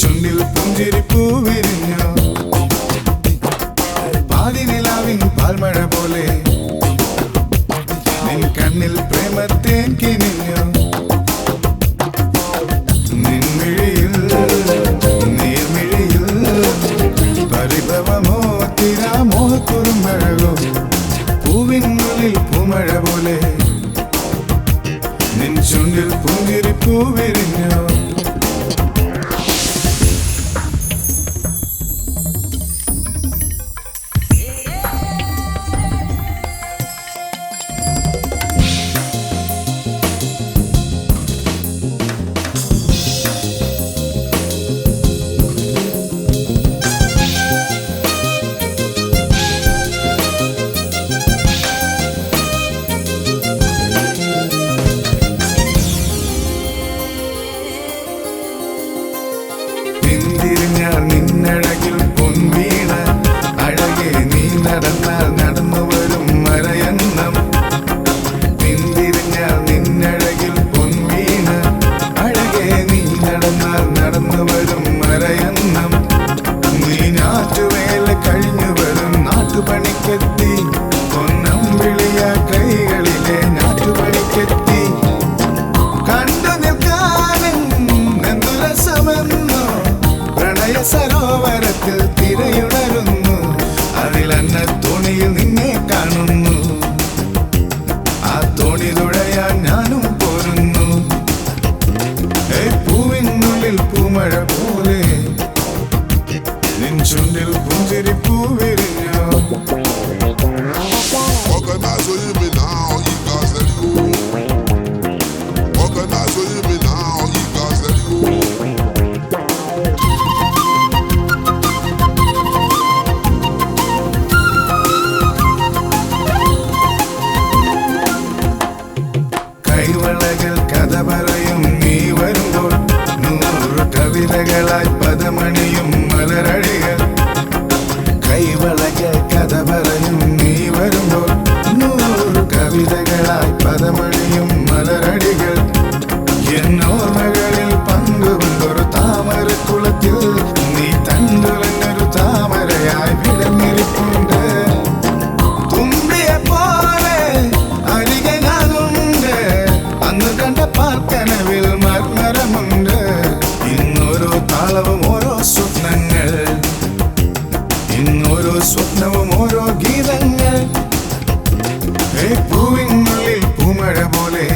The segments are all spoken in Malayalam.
ചുണ്ടിൽ പുഞ്ചിരി പൂവിരിഞ്ഞു പാതി നിലാവിൻ പാൽമഴ പോലെ പൂവിനുള്ളിൽ പൂമഴ പോലെ. നിൻ ചുണ്ടിൽ പുഞ്ചിരി പൂവിരിഞ്ഞു പിന്തിരിഞ്ഞാൽ നിന്നഴകിൽ പൊൻവീണ. അഴകെ നീ നടന്നാൽ നടന്നു വരും മരയന്നം പിന്തിരിഞ്ഞാൽ നിന്നഴകിൽ പൊൻവീണ. അഴകെ നീ നടന്നാൽ നടന്നു വരും മരയന്നം നീ കഴിഞ്ഞു വരും നാട്ടുപണിക്കെത്തി സരോവരത്തിൽ തിരയുണരുന്നു. അതിലെന്ന തോണിയിൽ നിന്നെ കാണുന്നു. ആ തോണി തുഴയാൻ ഞാനും പോരുന്നു. പൂവിനുള്ളിൽ പൂമഴ പോലെ. നിൻ ചുണ്ടിൽ പുഞ്ചിരി പൂവിരിഞ്ഞോ. மலர்களாய் பதமணியும் மலரடிகள் கைவழக கதபரையும் நீ வரும்போல் நூறு கவிதைகளாய் பதமணியும் மலரடிகள் என்னோர்மைகளில் பங்கு வந்தொரு தாமர குலத்தில் താളവും ഓരോ സ്വപ്നങ്ങൾ. ഇന്നോരോ സ്വപ്നവും ഓരോ ഗീതങ്ങൾ. പൂവിനുള്ളിൽ പൂമഴ പോലെ.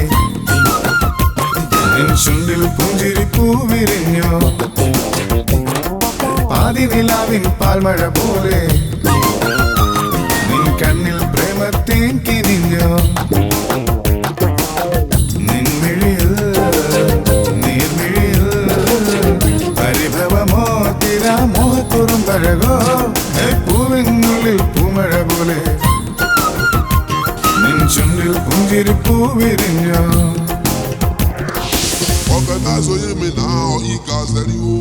ചുണ്ടിൽ പുഞ്ചിരി പൂവിരിഞ്ഞോ പാതി നിലാവിൻ പാൽമഴ പോലെ. തിരാമോ കുറുമ്പഴകോ ഏ പൂവിനുള്ളിൽ പൂമഴ പോലെ നിൻ ചുണ്ടിൽ പുഞ്ചിരി പൂവിരിഞ്ഞോ Organize with me now, Ikazelio.